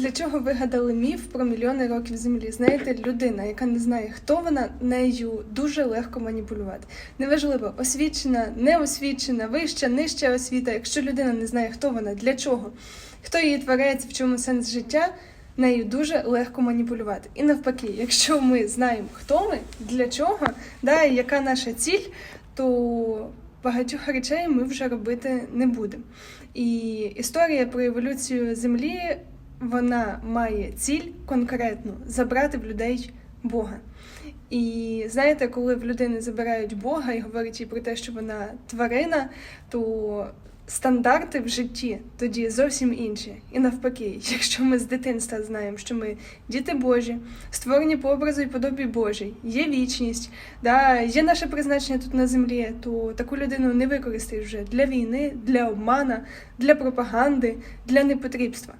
Для чого вигадали міф про мільйони років землі? Знаєте, людина, яка не знає, хто вона, нею дуже легко маніпулювати. Неважливо, освічена, неосвічена, вища, нижча освіта. Якщо людина не знає, хто вона, для чого, хто її творець, в чому сенс життя, нею дуже легко маніпулювати. І навпаки, якщо ми знаємо, хто ми, для чого, да, яка наша ціль, то багатьох речей ми вже робити не будемо. І історія про еволюцію землі вона має ціль конкретну забрати в людей Бога. І знаєте, коли в людини забирають Бога і говорять їй про те, що вона тварина, то стандарти в житті тоді зовсім інші. І навпаки, якщо ми з дитинства знаємо, що ми діти Божі, створені по образу і подобі Божій, є вічність, да, є наше призначення тут на землі, то таку людину не використаєш вже для війни, для обмана, для пропаганди, для непотрібства.